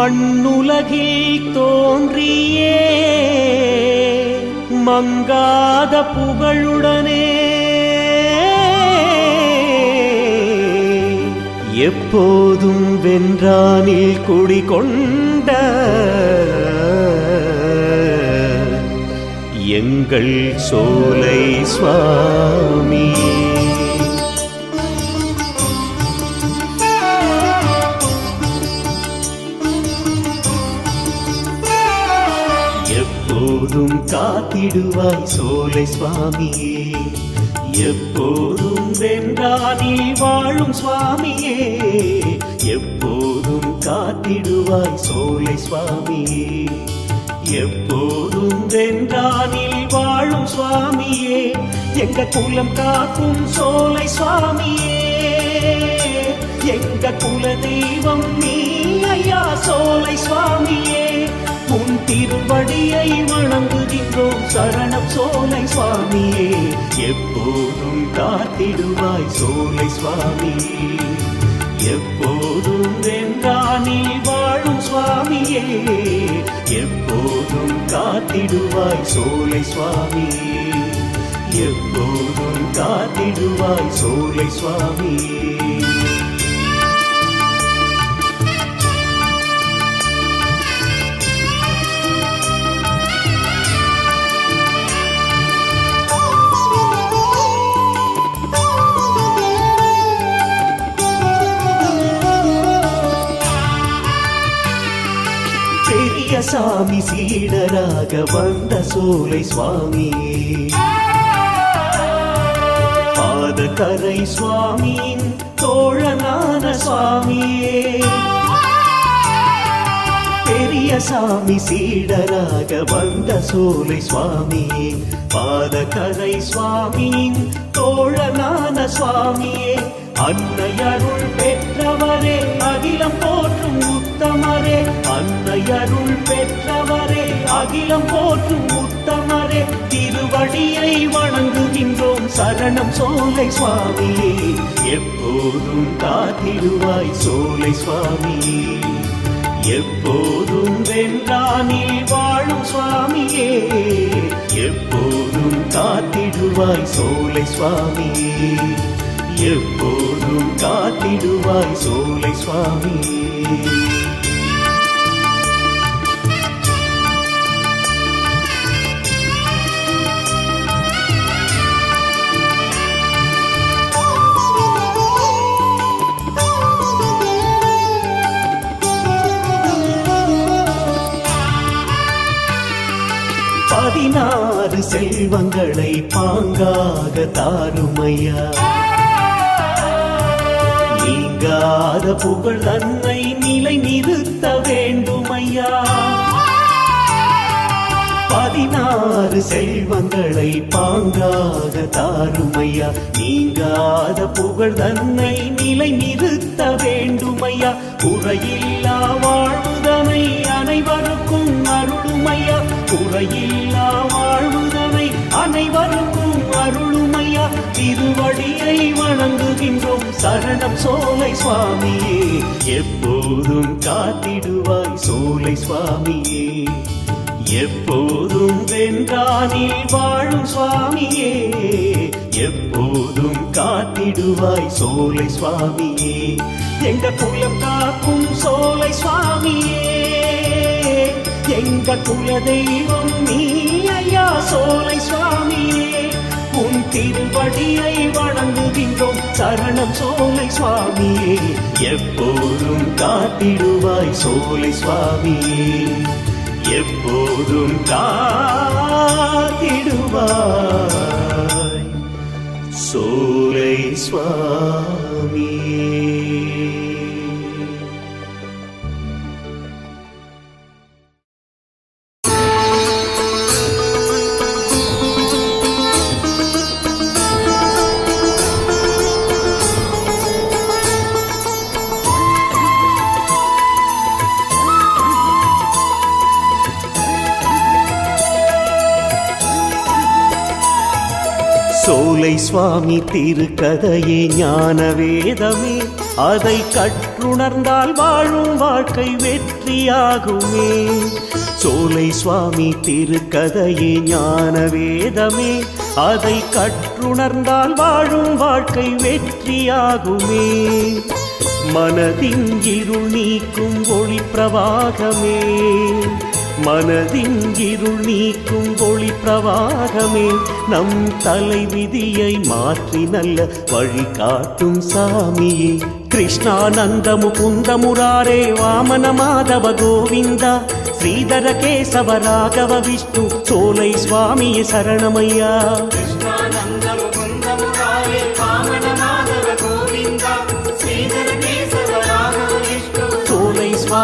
மண்ணுலகில் தோன்றியே. மங்காத புகழுடனே. எப்போதும் வென்றானில் குடிகொண்ட எங்கள் சோலை சுவாமி. காத்திடுவாய் சோலை சுவாமியே. எப்போதும் வென்றானில் வாழும் சுவாமியே. எப்போதும் காத்திடுவாய் சோலை சுவாமியே. எப்போதும் வென்றானில் வாழும் சுவாமியே. எங்க குலம் காக்கும் சோலை சுவாமியே. எங்க குல தெய்வம் நீ ஐயா சோலை சுவாமியே. உன் திருவடியை வணங்குகின்றோம். சரணம் சோலை சுவாமியே எப்போதும் காத்திடுவாய் சோலை சுவாமியே எப்போதும் வென்றானில் வாழும் சுவாமியே எப்போதும் காத்திடுவாய் சோலை சுவாமியே எப்போதும் காத்திடுவாய் சோலை சுவாமியே பெரிய சாமி சீடராக வந்த சோலை சுவாமியே பாதகரை சுவாமியின் தோழனான சுவாமியே. பெரிய சாமி சீடராக வந்த சோலை சுவாமியே. பாதகரை சுவாமியின் தோழனான சுவாமியே. அன்னையருள் பெற்றவரே அகிலம் போற்றும் உத்தமரே. அன்னையருள் பெற்றவரே அகிலம் போற்றும் உத்தமரே. திருவடியை வணங்குகின்றோம் சரணம் சோலை சுவாமியே. எப்போதும் காத்திடுவாய் சோலை சுவாமியே எப்போதும் வென்றானில் வாழும் சுவாமியே. எப்போதும் காத்திடுவாய் சோலை சுவாமியே எப்போதும் காத்திடுவாய் சோலை சுவாமி. பதினாறு செல்வங்களை பாங்காக தாருமையா? நீங்காத புகழ் தன்னை நிலை நிறுத்த வேண்டுமையா? பதினாறு செல்வங்களை பாங்காக தாருமையா? நீங்காத புகழ் தன்னை நிலை நிறுத்த வேண்டுமையா? குறையில்லா வாழ்வுதனை அனைவருக்கும் அருளுமையா? குறையில்லா வாழ்வுதனை அனைவருக்கும் திருவடியை வணங்குகின்றோம். சரணம் சோலை சுவாமியே எப்போதும் காத்திடுவாய் சோலை சுவாமியே. எப்போதும் வென்றானில் வாழும் சுவாமியே எப்போதும் காத்திடுவாய் சோலை சுவாமியே. எங்க குலம் காக்கும் சோலை சுவாமியே எங்க குல தெய்வம் நீ ஐயா சோலை சுவாமியே. உன் திருவடியை வணங்குகின்றோம். சரணம் சோலை சுவாமியே எப்போதும் காத்திடுவாய் சோலை சுவாமியே. எப்போதும் காத்திடுவாய் சோலை சுவாமியே. சுவாமி திருக்கதையே ஞான வேதமே அதை கற்றுணர்ந்தால் வாழும் வாழ்க்கை வெற்றியாகுமே. சோலை சுவாமி திருக்கதையே ஞான வேதமே அதை கற்றுணர்ந்தால் வாழும் வாழ்க்கை வெற்றியாகுமே. மனதின் இருள் நீக்கும் ஒளி பிரவாகமே. மனதின் இருள் நீக்கும் ஒளி பிரவாகமே நம் தலை விதியை மாற்றி நல்ல வழி காட்டும் சாமியே. கிருஷ்ணானந்த முகுந்த முராரே வாமன மாதவ கோவிந்தா ஸ்ரீதர கேசவ ராகவ விஷ்ணு சோலை சுவாமியே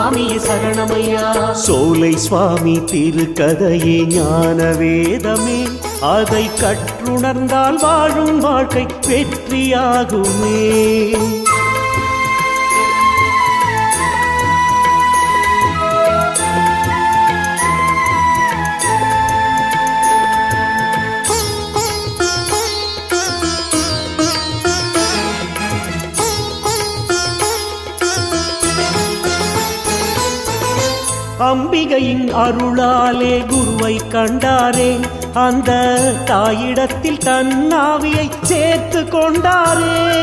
சுவாமி சரணமையா? சோலை சுவாமி திருக்கதையே ஞான வேதமே அதை கற்றுணர்ந்தால் வாழும் வாழ்க்கை வெற்றியாகுமே. அம்பிகையின் அருளாலே குருவை கண்டாரே. அந்த தாயிடத்தில் தன்னாவியை சேர்த்து கொண்டாரே.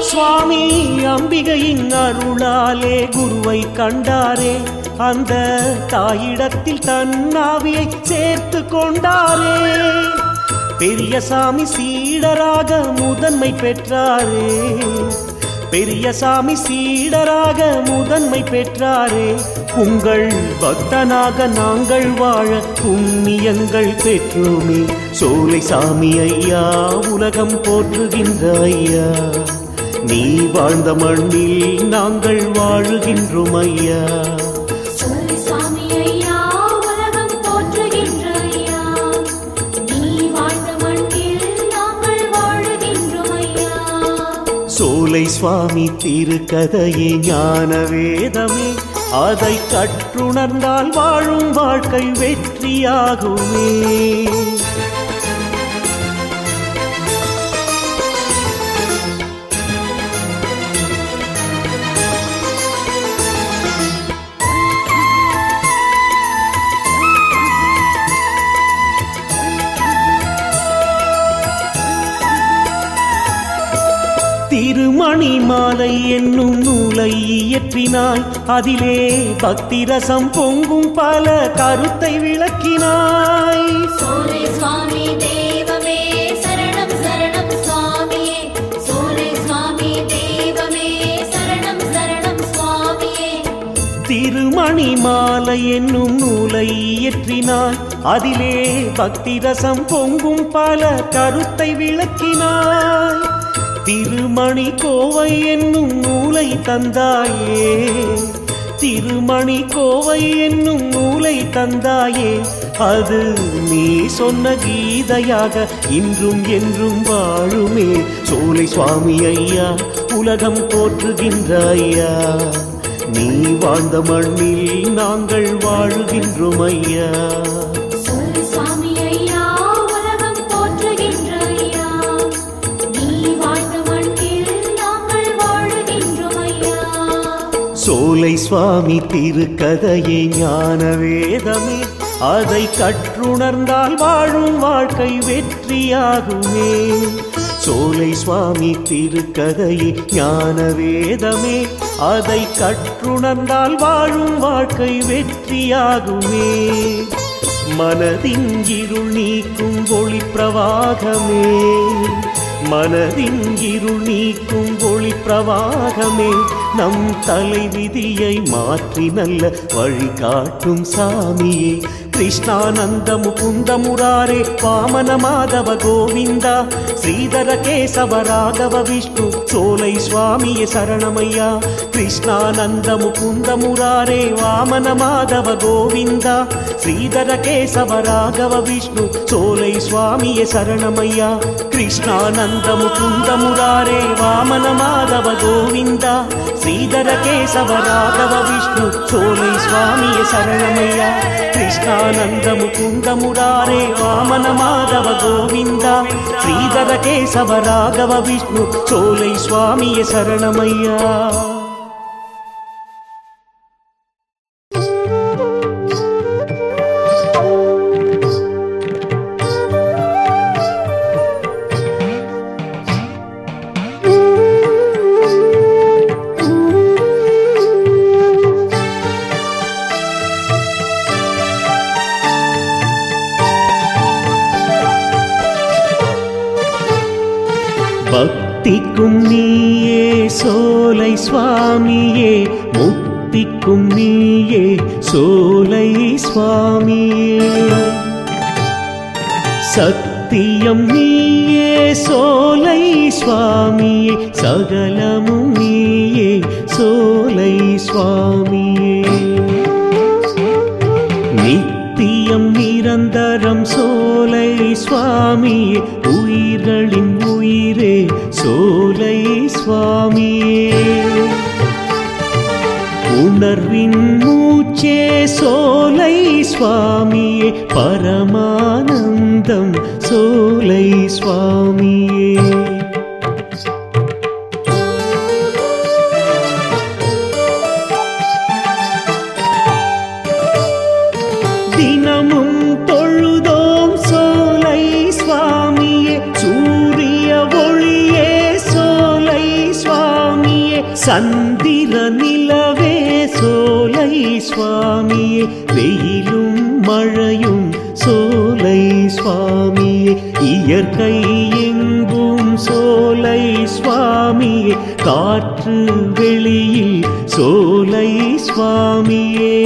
சுவாமி அம்பிகையின் அருளாலே குருவை கண்டாரே. அந்த தாயிடத்தில் தன்னாவியை சேர்த்து கொண்டாரே. பெரியசாமி சீடராக முதன்மை பெற்றாரே. பெரியசாமி சீடராக முதன்மை பெற்றாரே. உங்கள் பக்தனாக நாங்கள் வாழ புண்ணியங்கள் பெற்றோமே. சோலை சாமி ஐயா உலகம் போற்றுகின்ற ஐயா. நீ வாழ்ந்த மண்ணில் நாங்கள் வாழுகின்றோம் ஐயா. சுவாமி திருக்கதையே ஞான வேதமே அதை கற்றுணர்ந்தால் வாழும் வாழ்க்கை வெற்றியாகுமே. மாலை என்னும் நூலை இயற்றினாய். அதிலே பக்தி ரசம் பொங்கும் பல கருத்தை விளக்கினாய். திருமணி மாலை என்னும் நூலை இயற்றினாய். அதிலே பக்தி ரசம் பொங்கும் பல கருத்தை விளக்கினாய். திருமணி கோவை என்னும் நூலை தந்தாயே. திருமணி கோவை என்னும் நூலை தந்தாயே. அது நீ சொன்ன கீதையாக இன்றும் என்றும் வாழுமே. சோலை சுவாமி ஐயா உலகம் போற்றுகின்ற ஐயா. நீ வாழ்ந்த மண்ணில் நாங்கள் வாழுகின்றோம் ஐயா. சுவாமி திருக்கதையே ஞான வேதமே அதை கற்றுணர்ந்தால் வாழும் வாழ்க்கை வெற்றியாகுமே. சோலை சுவாமி திருக்கதையே ஞான வேதமே அதை கற்றுணர்ந்தால் வாழும் வாழ்க்கை வெற்றியாகுமே. மனதின் இருள் நீக்கும் ஒளி பிரவாகமே. மனதின் இருள் நீக்கும் ஒளி பிரவாகமே. நம் தலைவிதியை மாற்றி நல்ல வழிகாட்டும் சாமியே. కృష్ణానందము కుందమురారే వామన మాధవ గోవింద శ్రీధర కేశవ రాఘవ విష్ణు చోలై స్వామియ శరణమయ్యా. కృష్ణానందము కుందమురారే వామన మాధవ గోవింద శ్రీధర కేశవ రాఘవ విష్ణు చోలై స్వామియ శరణమయ్యా. కృష్ణానందము కుందమురారే వామన మాధవ గోవింద శ్రీధర కేశవ రాఘవ విష్ణు చోలై స్వామియ శరణమయ్యా. కృష్ణానంద దేవానందము కుందమురారే వామన మాధవ గోవింద. శ్రీధర కేశవ రాఘవ విష్ణు చోలై స్వామియ శరణమయ్యా. பக்திக்கும் நீயே சோலை சுவாமியே முக்திக்கும் நீயே சோலை சுவாமியே. சத்தியம் நீயே சோலை சுவாமியே சகலமும் நீயே சோலை சுவாமியே. நித்தியம் நிரந்தரம் சோலை சுவாமியே சுவாமியே உணர்வின் மூச்சே சோலை சுவாமியே பரமானந்தம் சோலை சுவாமியே இயற்கை எங்கும் சோலை சுவாமியே காற்று வெளியில் சோலை சுவாமியே.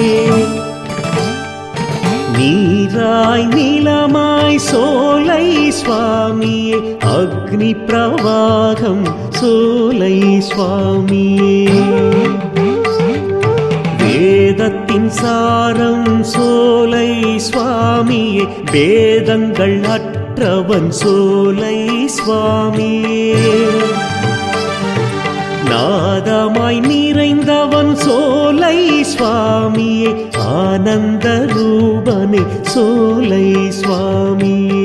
நீராய் நிலமாய் சோலை சுவாமியே அக்னி பிரவாகம் சோலை சுவாமியே. வேதத்தின் சாரம் சோலை சுவாமியே வேதங்கள் அற்ற கற்றவன் சோலை சுவாமியே. நாதமாய் நிறைந்தவன் சோலை சுவாமியே. ஆனந்த ரூபனே சோலை சுவாமியே.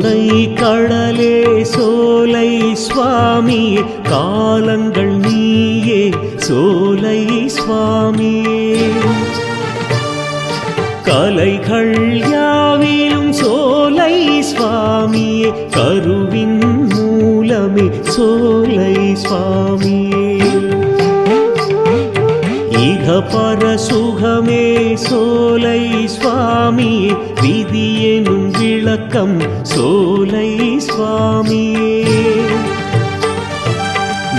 கருணை கடலே சோலை சுவாமி காலங்கள் நீயே சோலை சுவாமி. கலைகள் யாவிலும் சோலை சுவாமியே கருவின் மூலமே சோலை சுவாமியே இக பர சுகமே சோலை சுவாமியே விதி வணக்கம் சோலை சுவாமியே.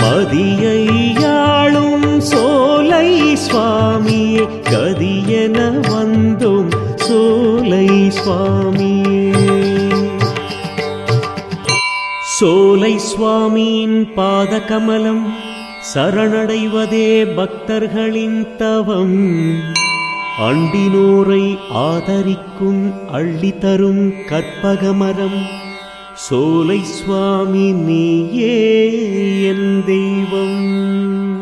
மதியை யாழும் சோலை சுவாமியே கதியென வந்தும் சோலை சுவாமியே. சோலை சுவாமியின் பாதகமலம் சரணடைவதே பக்தர்களின் தவம். அண்டினோரை ஆதரிக்கும் அள்ளி தரும் கற்பகமரம். சோலை சுவாமி நீயே என் தெய்வம்.